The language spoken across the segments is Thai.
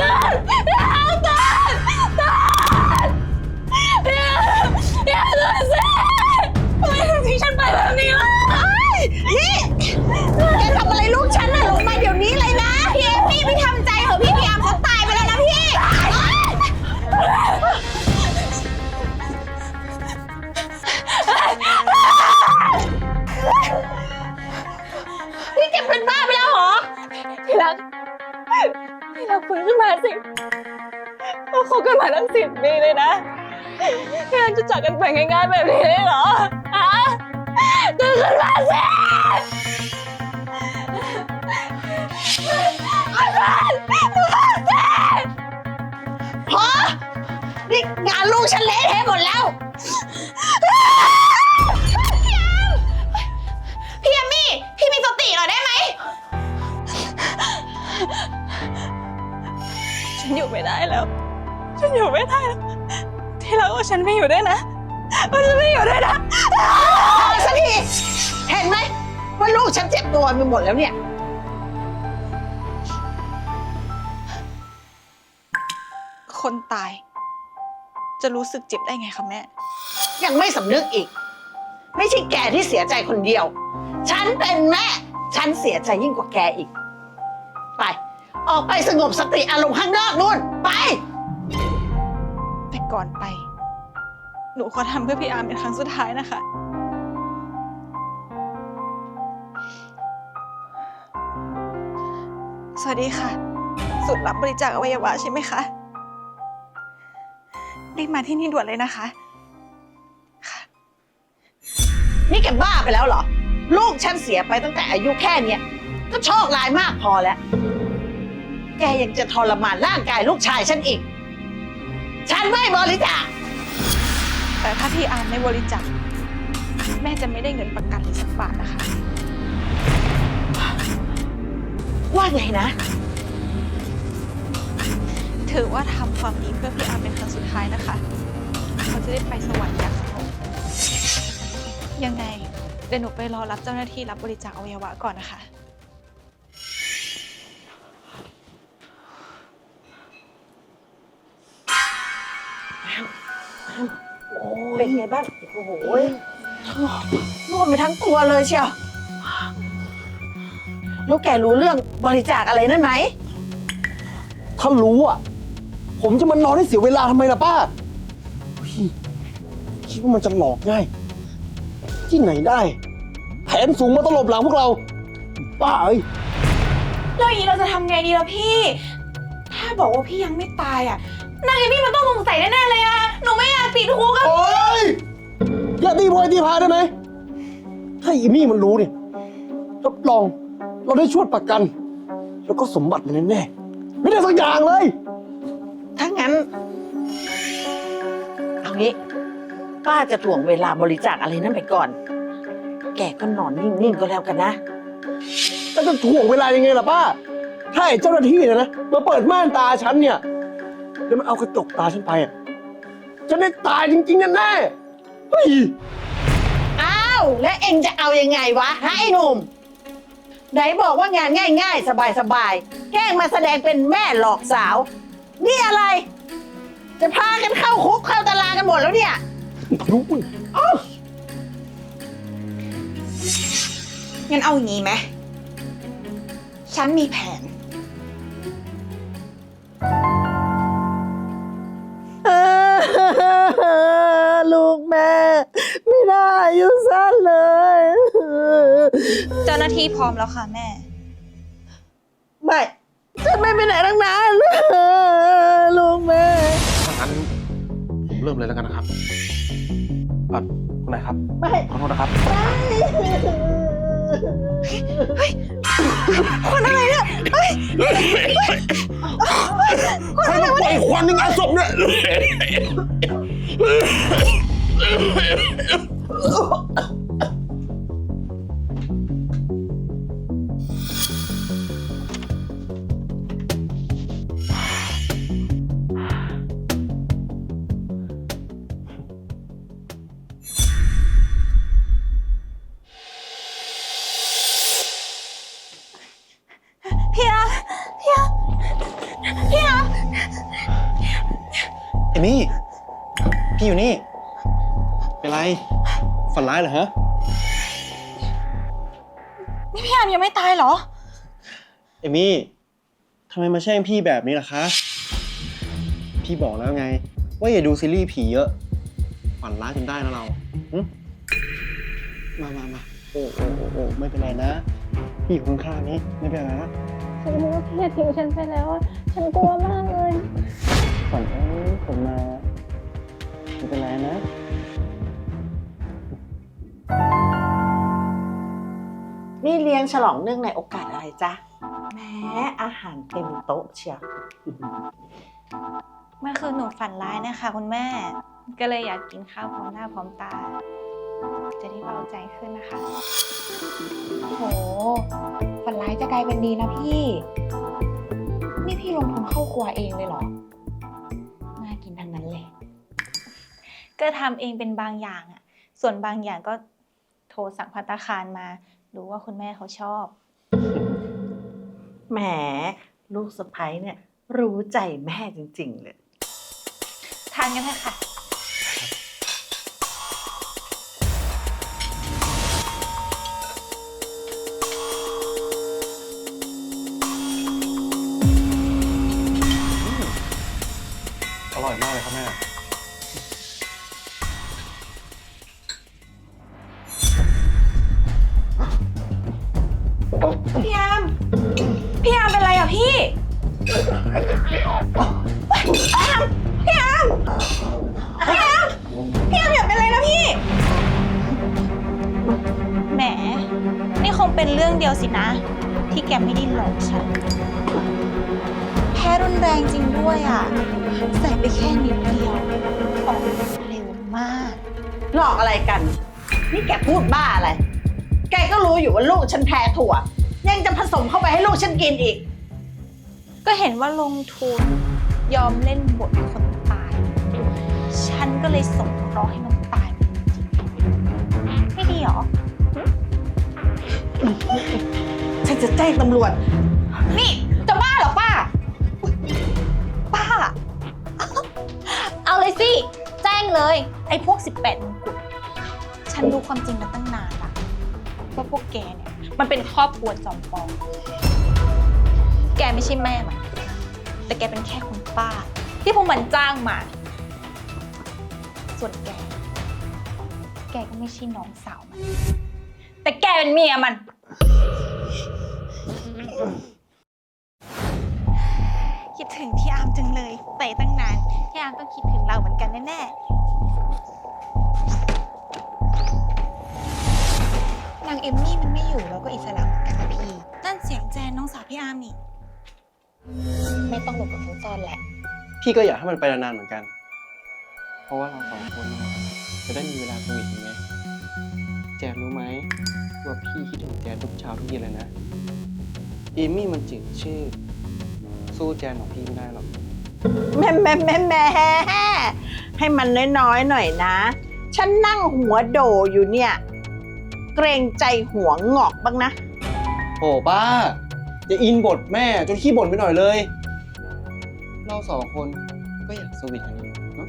ตื่ กันมาตั้งสิบปีเลยนะพี่รักจะจากกันไปง่ายๆแบบนี้เลยเหรอฮะตื่นขึ้นมาสิตื่นตื่นสิพอนี่งานลูกฉันเละเทะหมดแล้ว พี่แอมพี่เอมี่ พี่มีสติหน่อยได้ไหม ฉันอยู่ไม่ได้แล้ว ฉันอยู่ไม่ได้แล้วที่รักว่าฉันไม่อยู่ด้วยนะว่าฉันไม่อยู่ด้วยนะพอสักทีเห็นไหมว่าลูกฉันเจ็บตัวไปหมดแล้วเนี่ย คนตาย จะรู้สึกเจ็บได้ไงคะแม่ ยังไม่สำนึกอีก ไม่ใช่แกที่เสียใจคนเดียว ฉันเป็นแม่ ฉันเสียใจยิ่งกว่าแกอีก ไป ออกไปสงบสติอารมณ์ข้างนอกนู่น ไปแต่ ก่อนไป หนูขอทำเพื่อพี่อาร์มเป็นครั้งสุดท้ายนะคะ สวัสดีค่ะ สุดรับบริจาคอวัยวะใช่ไหมคะ รีบมาที่นี่ด่วนเลยนะคะ นี่แกบ้าไปแล้วเหรอ ลูกฉันเสียไปตั้งแต่อายุแค่เนี้ยก็โชคร้ายมากพอแล้ว แกยังจะทรมานร่างกายลูกชายฉันอีก ฉันไม่บริจาค แต่ถ้าพี่อาร์มไม่บริจาคแม่จะไม่ได้เงินประกันเลยสักบาทนะคะ ว่าไงนะ ถือว่าทำความดีเพื่อพี่อาร์มเป็นครั้งสุดท้ายนะคะ เขาจะได้ไปสวรรค์อย่างสงบยังไงเดี๋ยวหนูไปรอรับเจ้าหน้าที่รับบริจาคอวัยวะก่อนนะคะ เป็นไงบ้าง โอ้โหนวดไปทั้งตัวเลยเชียวลูกแกรู้เรื่องบริจาคอะไรนั่นไหม ถ้ารู้อะ ผมจะมานอนให้เสียเวลาทำไมล่ะป้าเฮ้ยคิดว่ามันจะหลอกง่าย ที่ไหนได้ แผนสูงมาตลบหลังพวกเรา ป้าเอ้ย แล้วอย่างนี้เราจะทำไงดีล่ะพี่ ถ้าบอกว่าพี่ยังไม่ตายอะ นางเอมี่มันต้องสงสัยแน่ๆเลยอะ หนูไม่ พยตีพายได้ไหม ถ้าอีมี่มันรู้เนี่ยรับรองเราได้ช่วยประกัน แล้วก็สมบัติมันแน่ๆไม่ได้สักอย่างเลย ถ้างั้น เอางี้ ป้าจะถ่วงเวลาบริจาคอะไรนั่นไปก่อน แกก็นอนนิ่ง ๆ ก็แล้วกันนะ แล้วจะถ่วงเวลายังไงล่ะป้า ถ้าไอ้เจ้าหน้าที่เนี่ยนะมาเปิดม่านตาฉันเนี่ย แล้วมันเอากระจกตาฉันไปอะฉันได้ตายจริงๆแน่ๆเฮ้ยอ้าว แล้วเอ็งจะเอายังไงวะฮะไอ้หนุ่ม ไหนบอกว่างานง่าย ๆ สบายๆแกล้งมาแสดงเป็นแม่หลอกสาว นี่อะไร จะพากันเข้าคุกเข้าตารางกันหมดแล้วเนี่ยรู้มั้ยงั้นเอาอย่างนี้ไหม ฉันมีแผน ลูกแม่ไม่ได้ อยู่สั้นเลย เจ้าหน้าที่พร้อมแล้วค่ะแม่ ไม่ฉันไม่ไปไหนทั้งนั้นลูกแม่ถ้างั้นผมเริ่มเลยแล้วกันนะครับอะคุณนายครับ ไม่ขอโทษนะครับใครมาปล่อยควันในงานศพเนี่ย พี่อาพี่อาพี่อาร์มมี่ พี่อยู่นี่ เป็นไร ฝันร้ายเหรอฮะ นี่พี่อามยังไม่ตายเหรอ เอมี่ทำไมมาแช่งพี่แบบนี้ล่ะคะ พี่บอกแล้วไง ว่าอย่าดูซีรีส์ผีเยอะ ฝันร้ายจนได้นะเราหึมามามาโอ้โอ้โอ้โอ้ไม่เป็นไรนะ พี่อยู่ข้างๆนี้ไม่เป็นไรนะ ฉันรู้ว่าพี่ทิ้งฉันไปแล้วอะฉันกลัวมากเลย ฉลองเนื่องในโอกาสอะไรจ๊ะแหม้อาหารเต็มโต๊ะเชียวเมื่อคืนหนูฝันร้ายนะคะ คุณแม่ ก็เลยอยากกินข้าวพร้อมหน้าพร้อมตา จะได้เบาใจขึ้นนะคะ โห ฝันร้ายจะกลายเป็นดีนะพี่ นี่พี่ลงทุนเข้าครัวเองเลยเหรอ น่ากินทั้งนั้นเลย ก็ทำเองเป็นบางอย่างอะส่วนบางอย่างก็โทรสั่งพัตตาคารมา ดูว่าคุณแม่เขาชอบ แหม ลูกสะใภ้เนี่ย รู้ใจแม่จริง ๆ เลย ทานกันเถอะค่ะ พี่อามพี่อามพี่อามพี่อามอย่าเป็นไรนะพี่ แหม นี่คงเป็นเรื่องเดียวสินะ ที่แกไม่ได้หลอกฉัน แพ้รุนแรงจริงด้วยอะ ใส่ไปแค่นิดเดียวออกเร็วมาก หลอกอะไรกัน นี่แกพูดบ้าอะไร แกก็รู้อยู่ว่าลูกฉันแพ้ถั่ว ยังจะผสมเข้าไปให้ลูกฉันกินอีก ก็เห็นว่าลงทุนยอมเล่นบทคนตาย ฉันก็เลยส่งเคราะห์ให้มันตายไปจริงๆไม่ดีเหรอ ฉันจะแจ้งตำรวจ นี่จะบ้าเหรอป้าป้า เอาเลยสิ แจ้งเลย ไอ้พวก 18มงกุฎฉันรู้ความจริงมาตั้งนานละว่าพวกแกเนี่ย มันเป็นครอบครัวจอมปลอม แกไม่ใช่แม่มัน แต่แกเป็นแค่คุณป้า ที่พวกมันจ้างมา ส่วนแก แกก็ไม่ใช่น้องสาวมัน แต่แกเป็นเมียมัน คิดถึงพี่อาร์มจังเลยไปตั้งนาน พี่อาร์มต้องคิดถึงเราเหมือนกันแน่ๆนางเอมมี่มันไม่อยู่แล้วก็อิสระเหมือนกันนะพี่ นั่นเสียงแจนน้องสาวพี่อาร์มนี่ ไม่ต้องหลบกับน้องจอนแหละ พี่ก็อยากให้มันไปนานๆเหมือนกัน เพราะว่าเราสองคนจะได้มีเวลาสวีทกันไงแจนรู้ไหมว่าพี่คิดถึงแจนทุกเช้าทุกเย็นเลยนะเอมี่มันจืดชื่อ สู้แจนของพี่ไม่ได้หรอก แม่แม่แม่แม่ให้มันน้อยๆหน่อยนะ ฉันนั่งหัวโดอยู่เนี่ย เกรงใจหัวงอกบ้างนะ โอ้ป้า อย่าอินบทแม่จนขี้บ่นไปหน่อยเลย เราสองคนก็อยากสวีทกันอยู่เนอะ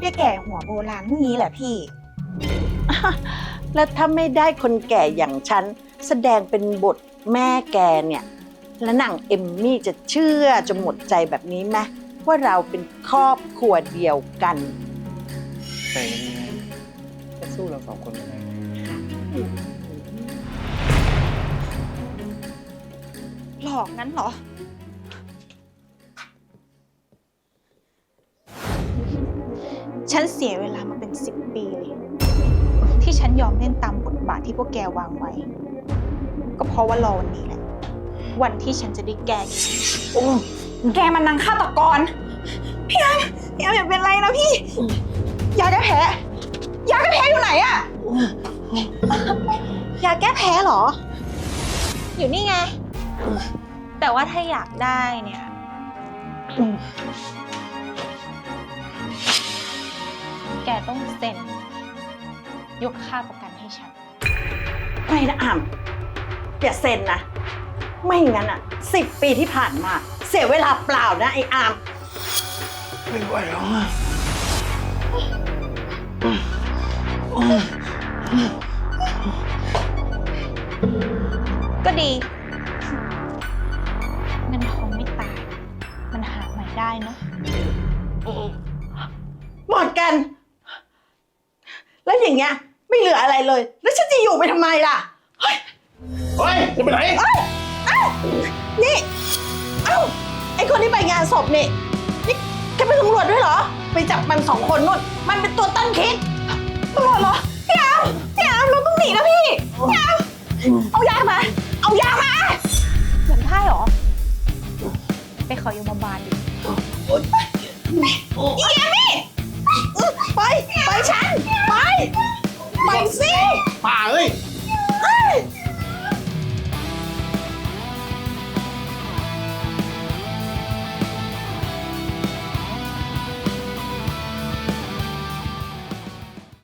เรียกแก่หัวโบราณพวกนี้แหละพี่ แล้วถ้าไม่ได้คนแก่อย่างฉัน แสดงเป็นบทแม่แกเนี่ย แล้วนางเอมมี่จะเชื่อจะหมดใจแบบนี้ไหมว่าเราเป็นครอบครัวเดียวกัน แต่ยังไงก็สู้เราสองคนไม่ได้ หลอกนั้นเหรอ ฉันเสียเวลามาเป็นสิบปีเลยที่ฉันยอมเล่นตามบทบาทที่พวกแกวางไว้ ก็เพราะว่ารอวันนี้แหละ วันที่ฉันจะได้แก้แค้นโอ้แกมันนางฆาตกร พี่อามพี่อามอย่าเป็นไรนะพี่ ยาแก้แพ้ ยาแก้แพ้อยู่ไหนอะยาแก้แพ้เหรอ อยู่นี่ไง แต่ว่าถ้าอยากได้เนี่ย แกต้องเซ็น ยกค่าประกันให้ฉัน ไม่นะอ่ำอย่าเซ็นนะ ไม่งั้นอะสิบปีที่ผ่านมา เสียเวลาเปล่านะไอ้อาม ไม่ไหวแล้วอะ เฮ้ยจะไปไหนนี่ เอ้า ไอคนที่ไปงานศพนี่ นี่แกเป็นตำรวจด้วยเหรอ ไปจับมันสองคนนู่น มันเป็นตัวต้นคิดตำรวจเหรอ พี่อามพี่อามเราต้องหนีนะพี่ พี่อามเอายามา เอายามาอยากได้เหรอ ไปขอยมบาลดิอีแกนี่ไป ไปฉัน ไป ไปสิ ป่าเอ้ย Ay!